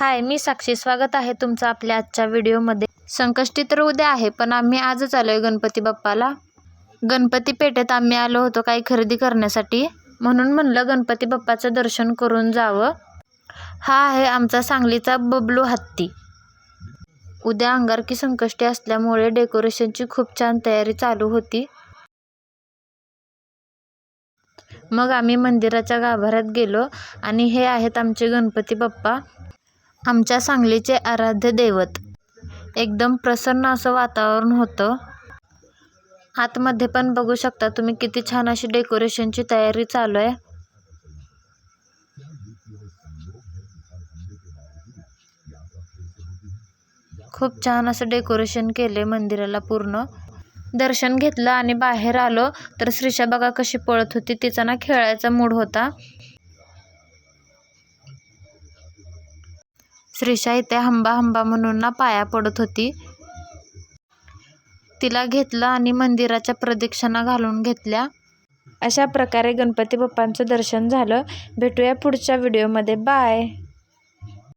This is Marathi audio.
हाय मी साक्षी. स्वागत आहे तुमचं आपल्या आजच्या व्हिडिओमध्ये. संकष्टी तर उद्या आहे पण आम्ही आजच आलो आहे गणपती बाप्पाला. गणपती पेठेत आम्ही आलो होतो काही खरेदी करण्यासाठी. म्हणून म्हणलं गणपती बाप्पाचं दर्शन करून जावं. हा आहे आमचा सांगलीचा बबलू हत्ती. उद्या अंगारकी संकष्टी असल्यामुळे डेकोरेशनची खूप छान तयारी चालू होती. मग आम्ही मंदिराच्या गाभाऱ्यात गेलो आणि हे आहेत आमचे गणपती बाप्पा. आमच्या सांगलीचे आराध्य दैवत. एकदम प्रसन्न असं वातावरण होतं. आतमध्ये पण बघू शकता तुम्ही किती छान अशी डेकोरेशनची तयारी चालू आहे. खूप छान असं डेकोरेशन केले मंदिराला पूर्ण. दर्शन घेतलं आणि बाहेर आलो तर श्रीषा बघा कशी पळत होती. तिचा ना खेळायचा मूड होता. श्रीशा इथे हंबा हंबा म्हणून ना पाया पडत होती. तिला घेतलं आणि मंदिराच्या प्रदक्षिणा घालून घेतल्या. अशा प्रकारे गणपती बाप्पांचं दर्शन झालं. भेटूया पुढच्या व्हिडिओमध्ये. बाय.